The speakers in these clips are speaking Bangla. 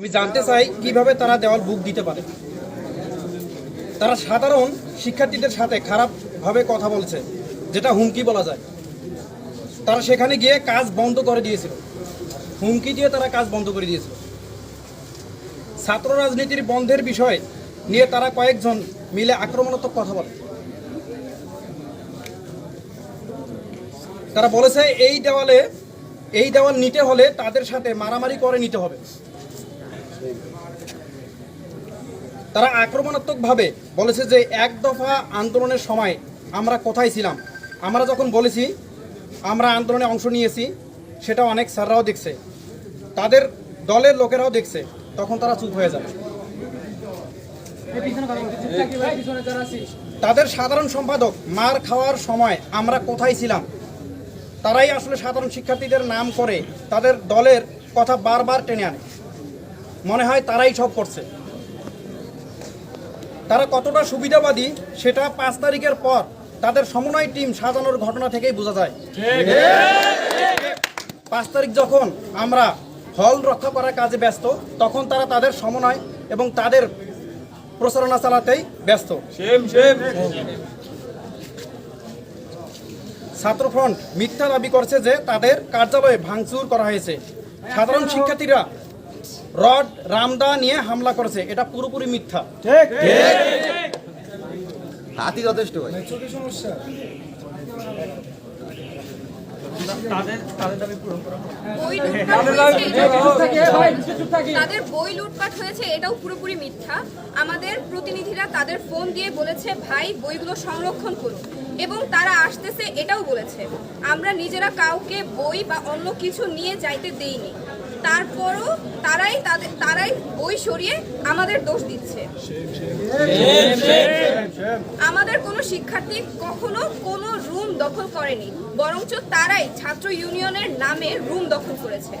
আমি জানতে চাই কীভাবে তারা দেওয়াল বুক দিতে পারে। তারা সাধারণ শিক্ষার্থীদের সাথে খারাপভাবে কথা বলছে, যেটা হুমকি বলা যায়। তারা সেখানে গিয়ে কাজ বন্ধ করে দিয়েছিল। হুমকি দিয়ে তারা কাজ বন্ধ করে দিয়েছিল। ছাত্র রাজনীতির বন্ধের বিষয় নিয়ে তারা কয়েকজন মিলে আক্রমণাত্মক কথা বলে। তারা বলেছে, এই দেওয়ালে, এই দেওয়াল নিতে হলে তাদের সাথে মারামারি করে নিতে হবে। তারা আক্রমণাত্মকভাবে বলেছে যে এক দফা আন্দোলনের সময় আমরা কোথায় ছিলাম? আমরা যখন বলেছি, আমরা আন্দোলনে অংশ নিয়েছি সেটা অনেক স্যাররাও দেখছে। তাদের দলের লোকেরাও দেখছে, তখন তারা চুপ হয়ে যাবে। তাদের সাধারণ সম্পাদক, মার খাওয়ার সময় আমরা কোথায় ছিলাম? তারাই আসলে সাধারণ শিক্ষার্থীদের নাম করে তাদের দলের কথা বারবার টেনে আনে। মনে হয় তারাই সব করছে। তারা কতটা সুবিধাবাদী, সেটা পাঁচ তারিখের পর তাদের সমন্বয় টিম সাজানোর ঘটনা থেকেই বোঝা যায়। পাঁচ তারিখ যখন আমরা হল রক্ষা করার কাজে ব্যস্ত, তখন তারা তাদের সমন্বয় এবং তাদের প্রচারণা চালাতেই ব্যস্ত। ছাত্রফ্রন্ট মিথ্যা দাবি করছে যে তাদের কার্যালয়ে ভাঙচুর করা হয়েছে। সাধারণ শিক্ষার্থীরা রড রামদা নিয়ে হামলা করেছে। এটা পুরোপুরি মিথ্যা। হাতি যথেষ্ট ভাই। বই তাদের বই লুটপাট হয়েছে এটাও পুরোপুরি মিথ্যা। আমাদের প্রতিনিধিরা তাদের ফোন দিয়ে বলেছে ভাই বইগুলো সংরক্ষণ করুন। এবং তারা আসতেছে এটাও বলেছে আমরা নিজেরা কাউকে বই বা অন্য কিছু নিয়ে যাইতে দেইনি। তারপরও তারাই তাদের, তারাই বই সরিয়ে আমাদের দোষ দিচ্ছে। আমাদের কোনো শিক্ষার্থী কখনো কোনো রুম দখল করেনি, বরঞ্চ তারাই ছাত্র ইউনিয়নের নামে রুম দখল করেছে।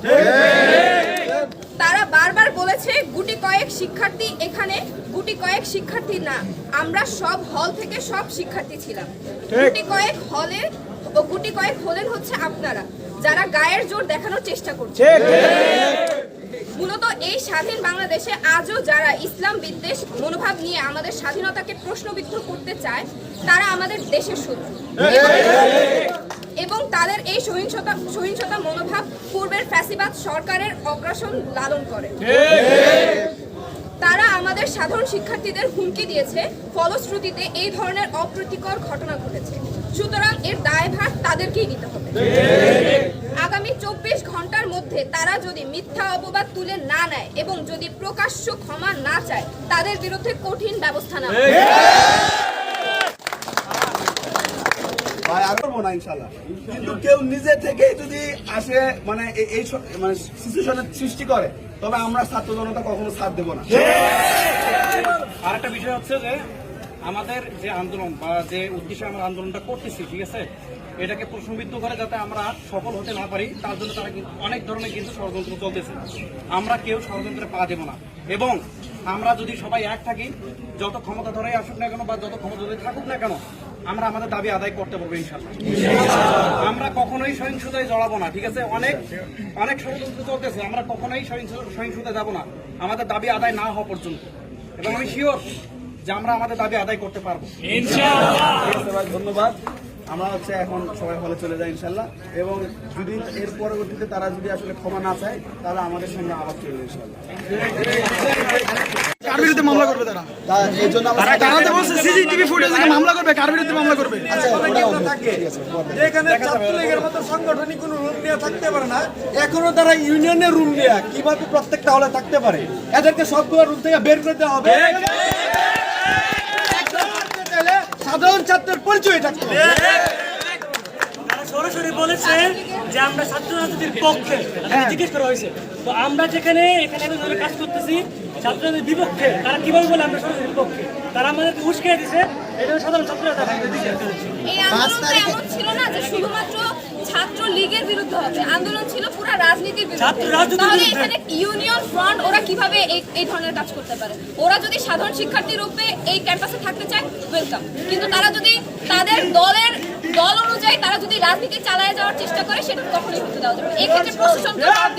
তারা বারবার বলেছে, গুটি কয়েক শিক্ষার্থী এখানে, গুটি কয়েক শিক্ষার্থী না। আমরা সব হল থেকে সব শিক্ষার্থী ছিলাম। গুটি কয়েক হলে ও গুটি কয়েক হলেন হচ্ছে আপনারা যারা গায়ের জোর দেখানোর চেষ্টা করছে মূলত এই স্বাধীন বাংলাদেশে আজও যারা ইসলাম বিদ্বেষ মনোভাব নিয়ে আমাদের স্বাধীনতাকে প্রশ্নবিদ্ধ করতে চায় তারা আমাদের দেশের শত্রু। এবং তাদের এই সহিংসতা সহিংসতা মনোভাব পূর্বের ফ্যাসিবাদ সরকারের অগ্রাসন লালন করে। তারা আমাদের সাধারণ শিক্ষার্থীদের হুমকি দিয়েছে ফলশ্রুতিতে এই ধরনের অপ্রীতিকর ঘটনা ঘটেছে। সুতরাং এর দায়ভার তাদেরকেই নিতে হবে। আগামী চব্বিশ ঘণ্টার মধ্যে তারা যদি মিথ্যা অপবাদ তুলে না নেয় এবং যদি প্রকাশ্য ক্ষমা না চায় তাদের বিরুদ্ধে কঠিন ব্যবস্থা নেওয়া হবে। ভাই আর না কিন্তু কেউ নিজে থেকেই যদি আসে মানে এই- এই মানে সিচুয়েশনের সৃষ্টি করে তবে আমরা ছাত্র জনতা কখনো সাথ দেবো না। আরেকটা বিষয় হচ্ছে যে আমাদের যে আন্দোলন বা যে উদ্দেশ্যে আমরা আন্দোলনটা করতেছি, ঠিক আছে? এটাকে প্রশ্নবিদ্ধ করে যাতে আমরা সফল হতে না পারি, তার জন্য তারা কিন্তু অনেক ধরনের কিন্তু ষড়যন্ত্র চলতেছে। আমরা কেউ ষড়যন্ত্রে পা দেব না। এবং আমরা যদি সবাই এক থাকি, যত ক্ষমতা ধরে আসুক না কেন বা যত ক্ষমতা ধরে থাকুক না কেন, আমরা আমাদের দাবি আদায় করতে পারব ইনশাল্লাহ আমরা কখনোই সহিংসতায় জড়াবো না, ঠিক আছে? অনেক অনেক ষড়যন্ত্র চলতেছে, আমরা কখনোই সহিংস- সহিংসতায় যাব না। আমাদের দাবি আদায় না হওয়া পর্যন্ত। এবং আমি শিওর যে আমরা আমাদের দাবি আদায় করতে পারব। ধন্যবাদ। আমরা হচ্ছে এখন সবাই হলে চলে যাই ইনশাল্লাহ এবং যদি এর পরবর্তীতে তারা যদি আসলে ক্ষমা না চায় তাহলে আমাদের সঙ্গে আবার চলবে ইনশাল্লাহ কার বিরুদ্ধে মামলা করবে তারা? এই জন্য তারা তো বলছে সিসিটিভি ফুটেজ থেকে মামলা করবে কার বিরুদ্ধে মামলা করবে? আচ্ছা ছাত্রলীগের মতো সাংগঠনিক কোনো রুম নিয়ে থাকতে পারে না। এখনও তারা ইউনিয়নের রুম নিয়ে কীভাবে প্রত্যেকটা হলে থাকতে পারে? এদেরকে সবগুলো রুম থেকে বের করে দেওয়া হবে সাধারণ ছাত্রের পরিচয় থাকতে সরাসরি বলেছে যে আমরা ছাত্র রাজনীতির পক্ষে তাদেরকে জিজ্ঞেস করা হয়েছে। তো আমরা যেখানে এখানে ধরে কাজ করতেছি ছাত্রদের বিপক্ষে তারা কীভাবে বলে আমরা সরাসরি পক্ষে তারা আমাদেরকে উস্কিয়ে দিছে এটা সাধারণ ছাত্ররা তারা দিচ্ছে এই ছিল না যে শুধুমাত্র ছাত্র লীগের বিরুদ্ধে হবে আন্দোলন ছিল পুরো রাজনীতির বিরুদ্ধে। তাহলে এখানে ইউনিয়ন ফ্রন্ট ওরা কীভাবে এই ধরনের কাজ করতে পারে? ওরা যদি সাধারণ শিক্ষার্থী রূপে এই ক্যাম্পাসে থাকতে চায় ওয়েলকাম কিন্তু তারা যদি তাদের দলের দল অনুযায়ী তারা যদি রাজনীতি চালায় যাওয়ার চেষ্টা করে সেটা কখনোই হতে দেওয়া যাবে এক্ষেত্রে প্রশাসনকে জবাব